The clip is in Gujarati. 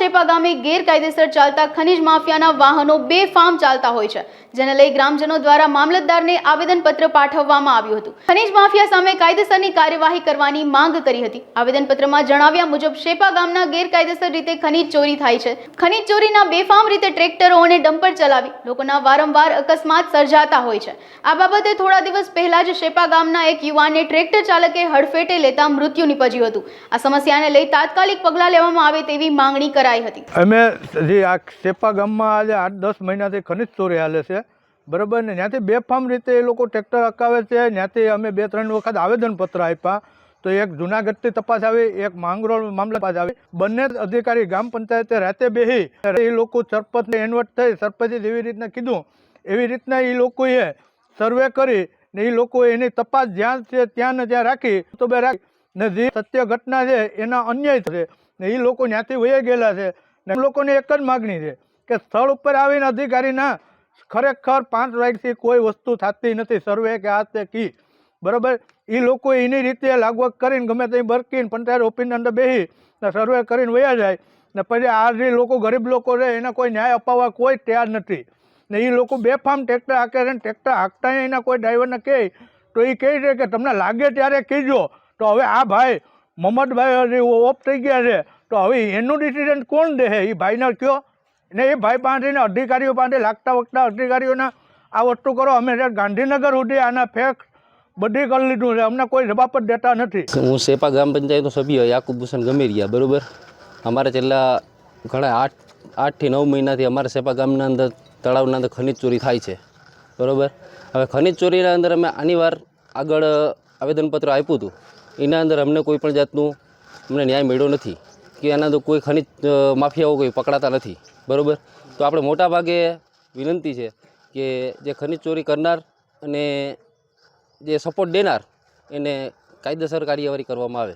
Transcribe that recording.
શેપા ગામે ગેરકાયદેસર ચાલતા ખનિજ માફિયાના વાહનો બે ફાર્મ ચાલતા હોય છે, જેને લઈ ગ્રામજનો દ્વારા મામલતદારને આવેદનપત્ર પાઠવવામાં આવ્યું હતું. ખનિજ માફિયા સામે કાયદેસરની કાર્યવાહી કરવાની માંગ કરી હતી. આવેદનપત્રમાં જણાવ્યા મુજબ, શેપા ગામના ગેરકાયદેસર રીતે ખનિજ ચોરી થાય છે. ખનિજ ચોરીના બેફામ રીતે ટ્રેક્ટરો અને ડમ્પર ચલાવી લોકોના વારંવાર અકસ્માત સર્જાતા હોય છે. આ બાબતે થોડા દિવસ પહેલા જ શેપા ગામના એક યુવાનને ટ્રેક્ટર ચાલકે હડફેટે લેતા મૃત્યુ નીપજ્યું હતું. આ સમસ્યાને લઈ તાત્કાલિક પગલાં લેવામાં આવે તેવી માંગણી કરાઈ હતી. અમે જે આ સેપા ગામમાં આજે આઠ, દસ મહિનાથી ખનિજ ચોરી હાલે છે. બરાબર ને? ત્યાંથી બેફામ રીતે એ લોકો ટ્રેક્ટર અકાવે છે. ત્યાંથી અમે બે, ત્રણ વખત આવેદનપત્ર આપ્યા. તો એક જુનાગઢથી તપાસ આવી, એક માંગરોળ મામલા તપાસ આવી. બંને અધિકારી ગ્રામ પંચાયતે રાતે બેહી એ લોકો સરપંચને એન્વર્ટ થઈ સરપંચે જેવી રીતના કીધું, એવી રીતના એ લોકોએ સર્વે કરી ને એ લોકો એની તપાસ જ્યાં છે ત્યાં ને ત્યાં રાખી. તો બે રાખી. ને જે સત્ય ઘટના છે એના અન્યાય છે ને એ લોકો ત્યાંથી વહી ગયેલા છે. ને લોકોની એક જ માગણી છે કે સ્થળ ઉપર આવીને અધિકારીના ખરેખર પાંચ વાગ્યથી કોઈ વસ્તુ થતી નથી. સર્વે કે આ તે કી. બરાબર? એ લોકો એની રીતે લાગવગ કરીને ગમે તે બરકીને પંચાયત ઓફિસની અંદર બેસી ને સર્વે કરીને વયા જાય. ને પછી આ જે લોકો ગરીબ લોકો છે, એને કોઈ ન્યાય અપાવવા કોઈ તૈયાર નથી. ને એ લોકો બેફામ ટ્રેક્ટર હાકે છે ટ્રેક્ટર હાંકતા એના કોઈ ડ્રાઈવરને કહે, તો એ કહે છે કે તમને લાગે ત્યારે કહેજો તો હવે આ ભાઈ, મોહમ્મદભાઈ હજી ઓફ થઈ ગયા છે. તો હવે એનું ડિસિઝન કોણ દે એ ભાઈને કયો? ને એ ભાઈ પાસેને અધિકારીઓ પાસે લાગતા વખતા અધિકારીઓના આ વસ્તુ કરો. અમે ગાંધીનગર સુધી આના ફેક્ટ બધી કરી લીધું છે. અમને કોઈ જવાબ જ દેતા નથી. હું સેપા ગ્રામ પંચાયતનો સભ્ય, યાકુબ હુસેન ગમેરિયા બરાબર? અમારે છેલ્લા ઘણા આઠ, આઠથી નવ મહિનાથી અમારા સેપા ગામના અંદર, તળાવના અંદર ખનિજ ચોરી થાય છે. બરાબર? હવે ખનિજ ચોરીના અંદર અમે આની વાર આગળ આવેદનપત્ર આપ્યું હતું. એના અંદર અમને કોઈ પણ જાતનું અમને ન્યાય મળ્યો નથી. કે એના તો કોઈ ખનિજ માફિયાઓ કોઈ પકડાતા નથી. બરાબર? તો આપણે મોટા ભાગે વિનંતી છે કે જે ખનિજ ચોરી કરનાર અને જે સપોર્ટ દેનાર એને કાયદેસર કાર્યવાહી કરવામાં આવે.